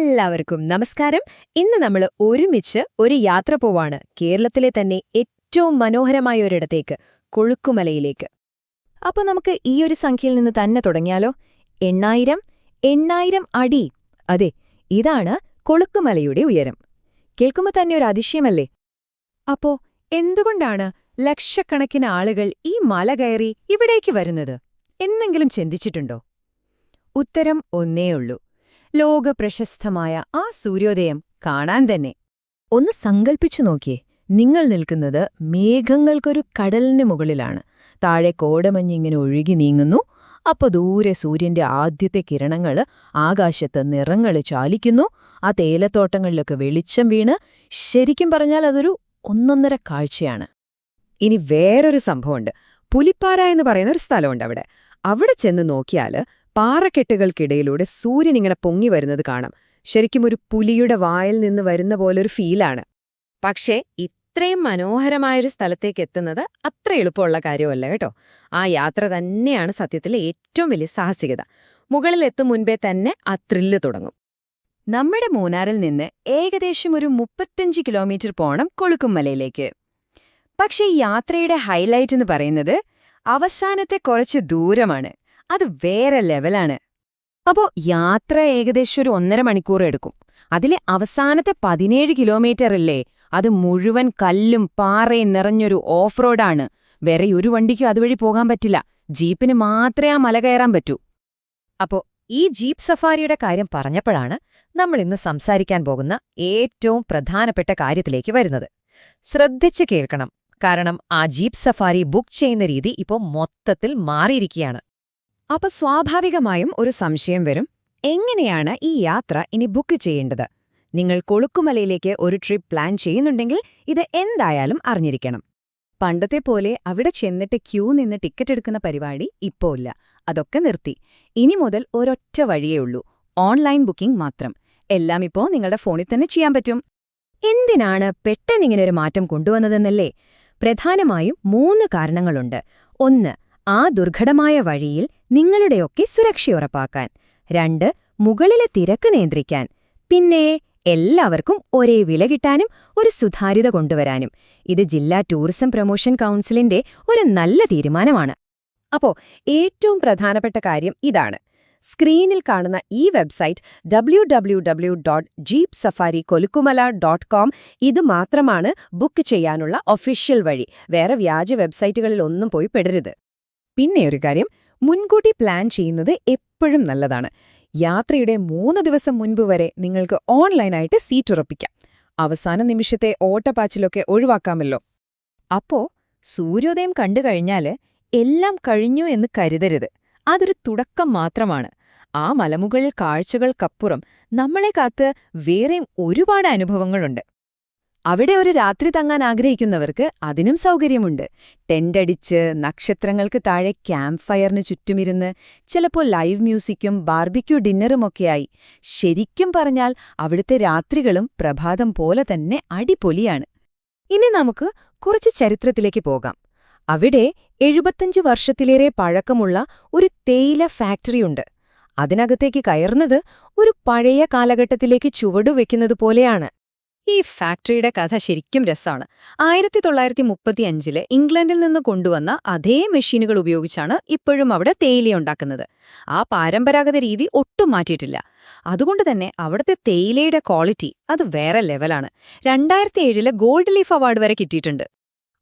എല്ലാവർക്കും നമസ്കാരം. ഇന്ന് നമ്മൾ ഒരുമിച്ച് ഒരു യാത്ര പോവാണ്. കേരളത്തിലെ തന്നെ ഏറ്റവും മനോഹരമായ ഒരിടത്തേക്ക് കൊഴുക്കുമലയിലേക്ക്. അപ്പോൾ നമുക്ക് ഈ ഒരു സംഖ്യയിൽ നിന്ന് തന്നെ തുടങ്ങിയാലോ? എണ്ണായിരം എണ്ണായിരം അടി. അതെ ഇതാണ് കൊളുക്കുമലയുടെ ഉയരം. കേൾക്കുമ്പോൾ തന്നെ ഒരു അതിശയമല്ലേ? അപ്പോ എന്തുകൊണ്ടാണ് ലക്ഷക്കണക്കിന് ആളുകൾ ഈ മല കയറി ഇവിടേക്ക് വരുന്നത്? എന്നെങ്കിലും ചിന്തിച്ചിട്ടുണ്ടോ? ഉത്തരം ഒന്നേയുള്ളൂ. ലോകപ്രശസ്തമായ ആ സൂര്യോദയം കാണാൻ തന്നെ. ഒന്ന് സങ്കൽപ്പിച്ചു നോക്കിയേ. നിങ്ങൾ നിൽക്കുന്നത് മേഘങ്ങൾക്കൊരു കടലിന് മുകളിലാണ്. താഴെ കോടമഞ്ഞിങ്ങനെ ഒഴുകി നീങ്ങുന്നു. അപ്പൊ ദൂരെ സൂര്യന്റെ ആദ്യത്തെ കിരണങ്ങൾ ആകാശത്ത് നിറങ്ങൾ ചാലിക്കുന്നു. ആ തേയിലത്തോട്ടങ്ങളിലൊക്കെ വെളിച്ചം വീണ് ശരിക്കും പറഞ്ഞാൽ അതൊരു ഒന്നൊന്നര കാഴ്ചയാണ്. ഇനി വേറൊരു സംഭവമുണ്ട്. പുലിപ്പാറ എന്ന് പറയുന്ന ഒരു സ്ഥലമുണ്ട് അവിടെ. അവിടെ ചെന്ന് നോക്കിയാൽ പാറക്കെട്ടുകൾക്കിടയിലൂടെ സൂര്യൻ ഇങ്ങനെ പൊങ്ങി വരുന്നത് കാണാം. ശരിക്കും ഒരു പുലിയുടെ വായിൽ നിന്ന് വരുന്ന പോലൊരു ഫീലാണ്. പക്ഷേ ഇത്രയും മനോഹരമായൊരു സ്ഥലത്തേക്ക് എത്തുന്നത് അത്ര എളുപ്പമുള്ള കാര്യമല്ല കേട്ടോ. ആ യാത്ര തന്നെയാണ് സത്യത്തിലെ ഏറ്റവും വലിയ സാഹസികത. മുകളിലെത്തും മുൻപേ തന്നെ ആ ത്രില്ല് തുടങ്ങും. നമ്മുടെ മൂന്നാറിൽ നിന്ന് ഏകദേശം ഒരു മുപ്പത്തഞ്ച് കിലോമീറ്റർ പോണം കൊളുക്കുമലയിലേക്ക്. പക്ഷേ ഈ യാത്രയുടെ ഹൈലൈറ്റ് എന്ന് പറയുന്നത് അവസാനത്തെ കുറച്ച് ദൂരമാണ്. അത് വേറെ ലെവലാണ്. അപ്പോ യാത്ര ഏകദേശം ഒരു ഒന്നര മണിക്കൂർ എടുക്കും. അതിലെ അവസാനത്തെ പതിനേഴ് കിലോമീറ്ററില്ലേ അത് മുഴുവൻ കല്ലും പാറയും നിറഞ്ഞൊരു ഓഫ് റോഡാണ് വേറെ ഒരു വണ്ടിക്കും അതുവഴി പോകാൻ പറ്റില്ല. ജീപ്പിന് മാത്രമേ ആ മല കയറാൻ പറ്റൂ. അപ്പോ ഈ ജീപ്പ് സഫാരിയുടെ കാര്യം പറഞ്ഞപ്പോഴാണ് നമ്മൾ ഇന്ന് സംസാരിക്കാൻ പോകുന്ന ഏറ്റവും പ്രധാനപ്പെട്ട കാര്യത്തിലേക്ക് വരുന്നത്. ശ്രദ്ധിച്ചു കേൾക്കണം. കാരണം ആ ജീപ്പ് സഫാരി ബുക്ക് ചെയ്യുന്ന രീതി ഇപ്പോൾ മൊത്തത്തിൽ മാറിയിരിക്കുകയാണ്. അപ്പൊ സ്വാഭാവികമായും ഒരു സംശയം വരും. എങ്ങനെയാണ് ഈ യാത്ര ഇനി ബുക്ക് ചെയ്യേണ്ടത്? നിങ്ങൾ കൊളുക്കുമലയിലേക്ക് ഒരു ട്രിപ്പ് പ്ലാൻ ചെയ്യുന്നുണ്ടെങ്കിൽ ഇത് എന്തായാലും അറിഞ്ഞിരിക്കണം. പണ്ടത്തെ പോലെ അവിടെ ചെന്നിട്ട് ക്യൂ നിന്ന് ടിക്കറ്റ് എടുക്കുന്ന പരിപാടി ഇപ്പോ ഇല്ല. അതൊക്കെ നിർത്തി. ഇനി മുതൽ ഒരൊറ്റ വഴിയേ ഉള്ളൂ. ഓൺലൈൻ ബുക്കിംഗ് മാത്രം. എല്ലാം ഇപ്പോ നിങ്ങളുടെ ഫോണിൽ തന്നെ ചെയ്യാൻ പറ്റും. എന്തിനാണ് പെട്ടെന്നിങ്ങനെ ഒരു മാറ്റം കൊണ്ടുവന്നതെന്നല്ലേ? പ്രധാനമായും മൂന്ന് കാരണങ്ങളുണ്ട്. ഒന്ന് ആ ദുർഘടമായ വഴിയിൽ നിങ്ങളുടെയൊക്കെ സുരക്ഷ ഉറപ്പാക്കാൻ രണ്ട് മുകളിലെ തിരക്ക് നിയന്ത്രിക്കാൻ. പിന്നെ എല്ലാവർക്കും ഒരേ വില കിട്ടാനും ഒരു സുതാര്യത കൊണ്ടുവരാനും. ഇത് ജില്ലാ ടൂറിസം പ്രൊമോഷൻ കൗൺസിലിന്റെ ഒരു നല്ല തീരുമാനമാണ്. അപ്പോ ഏറ്റവും പ്രധാനപ്പെട്ട കാര്യം ഇതാണ്. സ്ക്രീനിൽ കാണുന്ന ഈ website W W W dot jeep safari Kolukkumalai dot com ഇത് മാത്രമാണ് ബുക്ക് ചെയ്യാനുള്ള ഒഫീഷ്യൽ വഴി. വേറെ വ്യാജ വെബ്സൈറ്റുകളിൽ ഒന്നും പോയി പെടരുത്. പിന്നെ ഒരു കാര്യം മുൻകൂട്ടി പ്ലാൻ ചെയ്യുന്നത് എപ്പോഴും നല്ലതാണ്. യാത്രയുടെ മൂന്ന് ദിവസം മുൻപ് വരെ നിങ്ങൾക്ക് ഓൺലൈനായിട്ട് സീറ്റ് ഉറപ്പിക്കാം. അവസാന നിമിഷത്തെ ഓട്ടപ്പാച്ചിലൊക്കെ ഒഴിവാക്കാമല്ലോ. അപ്പോ സൂര്യോദയം കണ്ടു കഴിഞ്ഞാൽ എല്ലാം കഴിഞ്ഞു എന്ന് കരുതരുത്. അതൊരു തുടക്കം മാത്രമാണ്. ആ മലമുകളിൽ കാഴ്ചകൾക്കപ്പുറം നമ്മളെ കാത്ത് വേറെയും ഒരുപാട് അനുഭവങ്ങളുണ്ട്. അവിടെ ഒരു രാത്രി തങ്ങാൻ ആഗ്രഹിക്കുന്നവർക്ക് അതിനും സൗകര്യമുണ്ട്. ടെന്റടിച്ച് നക്ഷത്രങ്ങൾക്ക് താഴെ ക്യാമ്പ് ഫയറിന് ചുറ്റുമിരുന്ന് ചിലപ്പോൾ ലൈവ് മ്യൂസിക്കും ബാർബിക്യൂ ഡിന്നറുമൊക്കെയായി. ശരിക്കും പറഞ്ഞാൽ അവിടുത്തെ രാത്രികളും പ്രഭാതം പോലെ തന്നെ അടിപൊളിയാണ്. ഇനി നമുക്ക് കുറച്ച് ചരിത്രത്തിലേക്ക് പോകാം. അവിടെ എഴുപത്തഞ്ച് വർഷത്തിലേറെ പഴക്കമുള്ള ഒരു തേയില ഫാക്ടറിയുണ്ട് അതിനകത്തേക്ക് കയറുന്നത് ഒരു പഴയ കാലഘട്ടത്തിലേക്ക് ചുവടുവെക്കുന്നത് പോലെയാണ്. ഈ ഫാക്ടറിയുടെ കഥ ശരിക്കും രസമാണ് ആയിരത്തി തൊള്ളായിരത്തി മുപ്പത്തി അഞ്ചിൽ ഇംഗ്ലണ്ടിൽ നിന്ന് കൊണ്ടുവന്ന അതേ മെഷീനുകൾ ഉപയോഗിച്ചാണ് ഇപ്പോഴും അവിടെ തേയിലയുണ്ടാക്കുന്നത് ആ പരമ്പരാഗത രീതി ഒട്ടും മാറ്റിയിട്ടില്ല. അതുകൊണ്ട് തന്നെ അവിടുത്തെ തേയിലയുടെ ക്വാളിറ്റി അത് വേറെ ലെവലാണ് രണ്ടായിരത്തി ഏഴിൽ ഗോൾഡ് ലീഫ് അവാർഡ് വരെ കിട്ടിയിട്ടുണ്ട്.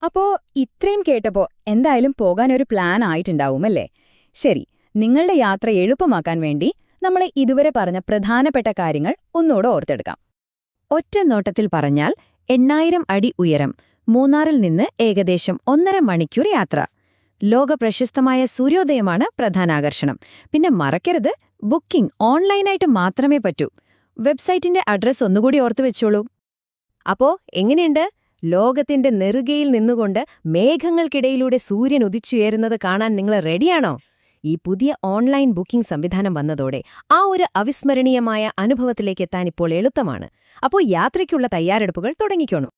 അപ്പോ ഇത്രയും കേട്ടപ്പോ എന്തായാലും പോകാൻ ഒരു പ്ലാൻ ആയിട്ടുണ്ടാവുമല്ലേ? ശരി നിങ്ങളുടെ യാത്ര എളുപ്പമാക്കാൻ വേണ്ടി നമ്മൾ ഇതുവരെ പറഞ്ഞ പ്രധാനപ്പെട്ട കാര്യങ്ങൾ ഒന്നുകൂടെ ഓർത്തെടുക്കാം. ഒറ്റ നോട്ടത്തിൽ പറഞ്ഞാൽ എണ്ണായിരം അടി ഉയരം മൂന്നാറിൽ നിന്ന് ഏകദേശം ഒന്നര മണിക്കൂർ യാത്ര. ലോകപ്രശസ്തമായ സൂര്യോദയമാണ് പ്രധാന ആകർഷണം പിന്നെ മറക്കരുത് ബുക്കിംഗ് ഓൺലൈനായിട്ട് മാത്രമേ പറ്റൂ. വെബ്സൈറ്റിന്റെ അഡ്രസ് ഒന്നുകൂടി ഓർത്തു വെച്ചോളൂ. അപ്പോ എങ്ങനെയുണ്ട്? ലോകത്തിന്റെ നെറുകയിൽ നിന്നുകൊണ്ട് മേഘങ്ങൾക്കിടയിലൂടെ സൂര്യൻ ഉദിച്ചുയരുന്നത് കാണാൻ നിങ്ങൾ റെഡിയാണോ? ഈ പുതിയ ഓൺലൈൻ ബുക്കിംഗ് സംവിധാനം വന്നതോടെ ആ ഒരു അവിസ്മരണീയമായ അനുഭവത്തിലേക്ക് എത്താൻ ഇപ്പോൾ എളുപ്പമാണ്. അപ്പോൾ യാത്രയ്ക്കുള്ള തയ്യാറെടുപ്പുകൾ തുടങ്ങിക്കോണു.